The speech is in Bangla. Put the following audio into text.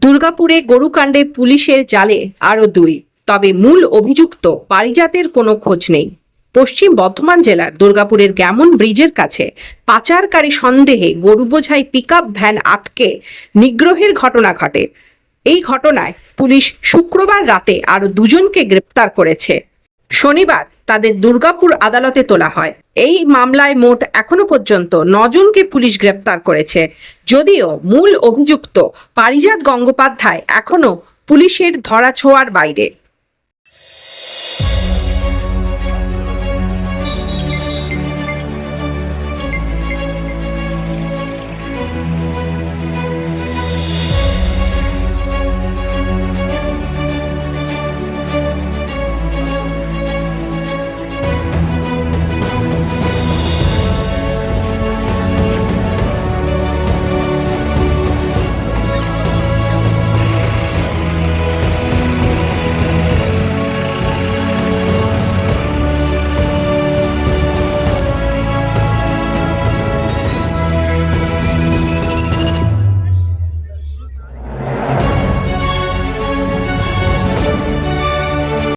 দুর্গাপুরে গরুকাণ্ডে পুলিশের জালে আরও দুই। তবে মূল অভিযুক্ত পারিজাতের কোনো খোঁজ নেই। পশ্চিম বর্ধমান জেলার দুর্গাপুরের গ্যামন ব্রিজের কাছে পাচারকারী সন্দেহে গরু বোঝাই পিক ভ্যান আটকে নিগ্রহের ঘটনা ঘটে। এই ঘটনায় পুলিশ শুক্রবার রাতে আরও দুজনকে গ্রেপ্তার করেছে। শনিবার তাদের দুর্গাপুর আদালতে তোলা হয়। এই মামলায় মোট এখনও পর্যন্ত নজনকে পুলিশ গ্রেপ্তার করেছে। যদিও মূল অভিযুক্ত পারিজাত গঙ্গোপাধ্যায় এখনও পুলিশের ধরাছোঁয়ার বাইরে।